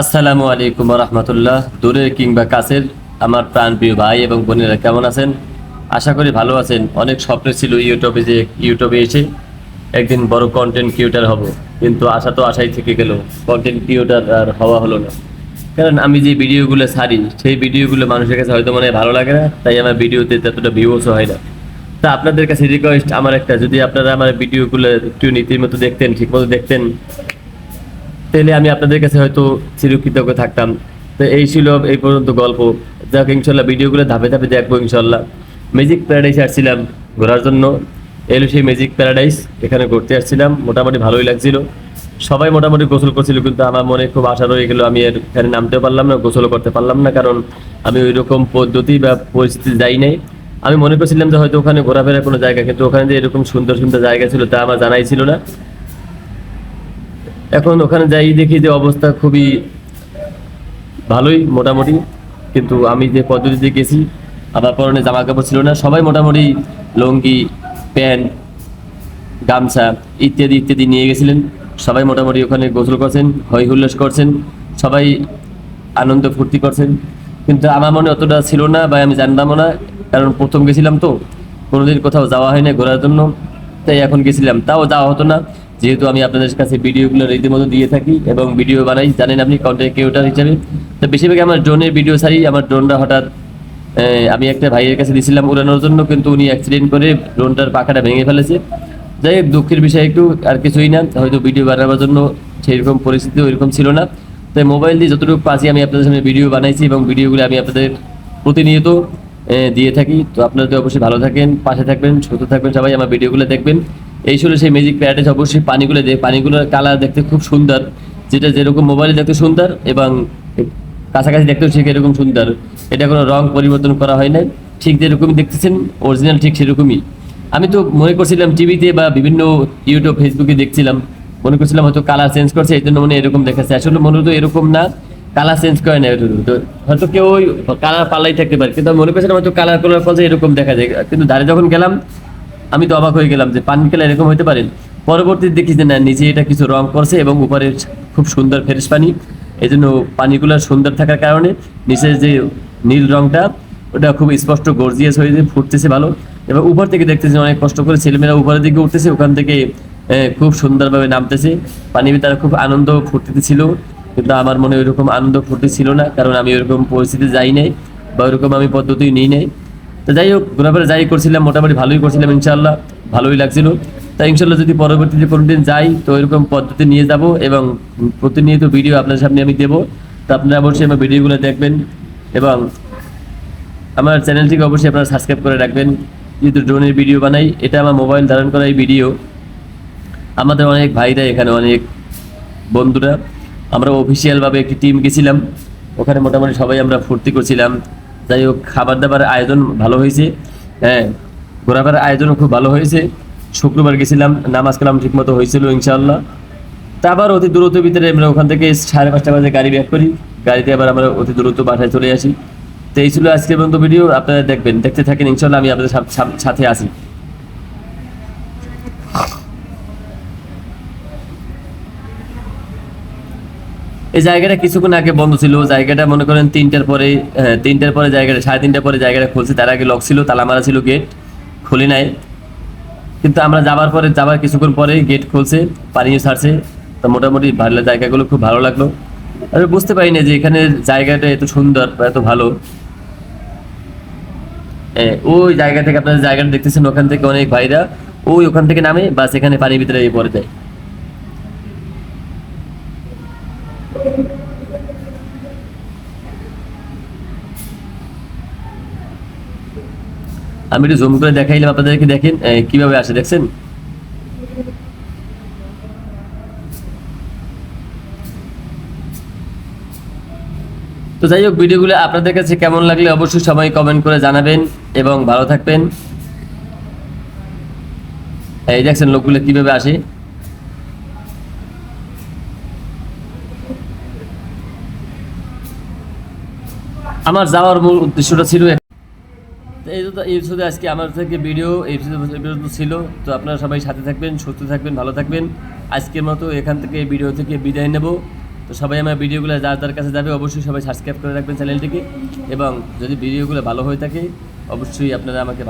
আসসালামু আলাইকুম রহমতুল্লাহ দূরের কিংবা কাছের আমার প্রাণপ্রিয় ভাই এবং বোনেরা কেমন আছেন? আশা করি ভালো আছেন। অনেক স্বপ্ন ছিল ইউটিউবে যে ইউটিউবে এসে একদিন বড় কন্টেন্ট ক্রিয়েটার হব। কিন্তু আশা তো আশাই থেকে গেল। কন্টেন্ট ক্রিয়েটার আর হওয়া হলো না। কারণ আমি যে ভিডিওগুলো ছাড়ি, সেই ভিডিওগুলো মানুষের কাছে হয়তো মনে ভালো লাগে না, তাই আমার ভিডিওতে ততটা ভিউসও হয় না। তা আপনাদের কাছে রিকোয়েস্ট আমার একটা, যদি আপনারা আমার ভিডিওগুলো একটু নীতির মতো দেখতেন, ঠিকমতো দেখতেন তাহলে আমি আপনাদের কাছে হয়তো চিরকৃতজ্ঞ থাকতাম। তো এই ছিল এই পর্যন্ত গল্প। যাক, ইনশাল্লাহ ভিডিওগুলো ধাপে ধাপে দেখব ইনশাল্লাহ। ম্যাজিক প্যারাডাইস আসছিলাম ঘোরার জন্য। এলো সেই ম্যাজিক প্যারাডাইস এখানে ঘুরতে আসছিলাম। মোটামুটি ভালোই লাগছিল। সবাই মোটামুটি গোসল করছিল, কিন্তু আমার মনে খুব আশা রয়ে গেলো, আমি এর এখানে নামতেও পারলাম না, গোসলও করতে পারলাম না, কারণ আমি ওই রকম পদ্ধতি বা পরিস্থিতি যাই নাই। আমি মনে করছিলাম যে হয়তো ওখানে ঘোরাফেরার কোনো জায়গা, কিন্তু ওখানে যে এরকম সুন্দর সুন্দর জায়গা ছিল তা আমার জানাই ছিল না। এখন ওখানে যাই, দেখি যে অবস্থা খুবই ভালোই মোটামুটি। কিন্তু আমি যে পদ্ধতিতে গেছি, আমার পরনে জামা কাপড় ছিল না। সবাই মোটামুটি লুঙ্গি, প্যান্ট, গামছা ইত্যাদি ইত্যাদি নিয়ে গেছিলেন। সবাই মোটামুটি ওখানে গোসল করছেন হই হুল্লোস করছেন, সবাই আনন্দ ফুর্তি করছেন। কিন্তু আমার মনে অতটা ছিল না বা আমি জানতামও না, কারণ প্রথম গেছিলাম তো, কোনোদিন কোথাও যাওয়া হয় না ঘোরার জন্য। তাই এখন গেছিলাম, তাও যাওয়া হতো না। যেহেতু আমি আপনাদের কাছে ভিডিওগুলো রীতিমতো দিয়ে থাকি এবং ভিডিও বানাই, জানেন আপনি কন্টেন্ট ক্রিয়েটার হিসেবে। তো বেশিরভাগ আমার ড্রোনের ভিডিও ছাড়ি আমার ড্রোনটা হঠাৎ আমি একটা ভাইয়ের কাছে দিয়েছিলাম উড়ানোর জন্য, কিন্তু উনি অ্যাক্সিডেন্ট করে ড্রোনটার পাখাটা ভেঙে ফেলেছে। যাই হোক, দুঃখের বিষয় একটু, আর কিছুই না, হয়তো ভিডিও বানাবার জন্য সেইরকম পরিস্থিতি ওইরকম ছিল না। তাই মোবাইল দিয়ে যতটুকু পাচ্ছি আমি আপনাদের সামনে ভিডিও বানাইছি এবং ভিডিওগুলো আমি আপনাদের প্রতিনিয়ত দিয়ে থাকি। তো আপনারা তো অবশ্যই ভালো থাকেন, পাশে থাকবেন সুস্থ থাকবেন, সবাই আমার ভিডিওগুলো দেখবেন। এই ছিল সেই ম্যাজিক প্যারাডাইস অবশ্যই পানিগুলো দেখ পানিগুলোর কালার দেখতে খুব সুন্দর, যেটা যেরকম মোবাইলে দেখতে সুন্দর এবং কাছাকাছি দেখতেও ঠিক এরকম সুন্দর। এটা কোনো রং পরিবর্তন করা হয় নাই, ঠিক যেরকমই দেখতেছেন অরিজিনাল ঠিক সেরকমই। আমি তো মনে করছিলাম টিভিতে বা বিভিন্ন ইউটিউব ফেসবুকে দেখছিলাম, মনে করছিলাম হয়তো কালার চেঞ্জ করছে, এই জন্য মনে এরকম দেখাচ্ছে। আসলে মনে তো এরকম না কালার চেঞ্জ করে না হয়তো কেউ কালার পাল্লাই থাকতে পারে, কিন্তু আমি মনে করছিলাম হয়তো কালার করার ফলে এরকম দেখা যায়, কিন্তু ধারে যখন গেলাম আমি তো অবাক হয়ে গেলাম যে পানি খেলা এরকম হতে পারে। পরবর্তী দেখি যে না নিচে এটা কিছু রং করছে এবং উপরে খুব সুন্দর ফ্রেশ পানি। এই জন্য পানিগুলো সুন্দর থাকার কারণে নিচের যে নীল রংটা, ওটা খুব স্পষ্ট গর্জিয়াস হয়ে ফুটতেছে ভালো। এবং উপর থেকে দেখতেছে অনেক কষ্ট করে ছেলেমেয়েরা উপরের দিকে উঠতেছে, ওখান থেকে খুব সুন্দরভাবে নামতেছে। পানির তারা খুব আনন্দ ফুর্তিতে ছিল কিন্তু আমার মনে ওইরকম আনন্দ ফুর্তি ছিল না, কারণ আমি ওইরকম পরিস্থিতি যাই নাই বা ওইরকম আমি পদ্ধতি নিই নাই। তো যাই হোক, ঘোরাফেরা যাই করছিলাম, মোটামুটি ভালোই করছিলাম ইনশাল্লাহ ভালোই লাগছিল। তাই ইনশাল্লাহ যদি পরবর্তীতে কোনোদিন যাই, তো এরকম পদ্ধতি নিয়ে যাব এবং প্রতিনিয়ত ভিডিও আপনার সামনে আমি দেবো। তো আপনারা অবশ্যই আমার ভিডিওগুলো দেখবেন এবং আমার চ্যানেলটিকে অবশ্যই আপনারা সাবস্ক্রাইব করে রাখবেন। যেহেতু ড্রোনের ভিডিও বানাই, এটা আমার মোবাইল ধারণ করা এই ভিডিও আমাদের অনেক ভাইরা এখানে, অনেক বন্ধুরা। আমরা অফিসিয়ালভাবে একটি টিম গেছিলাম। ওখানে মোটামুটি সবাই আমরা ফুর্তি করছিলাম। যাই হোক, খাবার দাবার আয়োজন ভালো হয়েছে। হ্যাঁ ঘোরাফেরার আয়োজনও খুব ভালো হয়েছে। শুক্রবার গেছিলাম, নামাজ কালাম ঠিক মতো হয়েছিল ইনশাআল্লাহ। তা আবার অতি দ্রুত ভিতরে আমরা ওখান থেকে সাড়ে পাঁচটা বাজে গাড়ি ব্যাক করি। গাড়িতে আবার আমরা অতি দূরত্ব বাসায় চলে আসি। তো এই ছিল আজকের পর্যন্ত ভিডিও, আপনারা দেখবেন, দেখতে থাকেন ইনশাল্লাহ আমি আপনাদের সাথে সাথ- এই জায়গাটা কিছুক্ষণ আগে বন্ধ ছিল। জায়গাটা মনে করেন তিনটার পরে তিনটার পরে জায়গাটা, সাড়ে তিনটার পরে জায়গাটা খুলছে। তার আগে লক ছিল, তালা মারা ছিল গেট খুলে নাই। কিন্তু আমরা যাবার পরে, যাবার কিছুক্ষণ পরে গেট খুলছে পানিও ছাড়ছে। তো মোটামুটি ভালো জায়গাগুলো খুব ভালো লাগল। আমি বুঝতে পারি না যে এখানে জায়গাটা এত সুন্দর এত ভালো। ওই জায়গা থেকে আপনারা জায়গাটা দেখতেছেন, ওখান থেকে অনেক ভাইরা ওই ওখান থেকে নামে বাস এখানে পানির ভিতরে পড়ে যায়। আমি একটু জুম করে দেখাইলাম, আপনাদেরকে দেখেন কীভাবে আসে, দেখছেন? তো যাই হোক, ভিডিওগুলো আপনাদের কাছে কেমন লাগলে অবশ্যই সবাই কমেন্ট করে জানাবেন এবং ভালো থাকবেন। এই দেখছেন লোকগুলো কীভাবে আসে। আমার যাওয়ার মূল উদ্দেশ্যটা ছিল এই তো এপিসোডে আজকে আমার থেকে ভিডিও এপিসোড ছিল। তো আপনারা সবাই সাথে থাকবেন, সুস্থ থাকবেন, ভালো থাকবেন। আজকের মতো এখান থেকে ভিডিও থেকে বিদায় নেব। তো সবাই আমার ভিডিওগুলো যার যার কাছে যাবে, অবশ্যই সবাই সাবস্ক্রাইব করে রাখবেন চ্যানেলটিকে এবং যদি ভিডিওগুলো ভালো হয়ে থাকে, অবশ্যই আপনারা আমাকে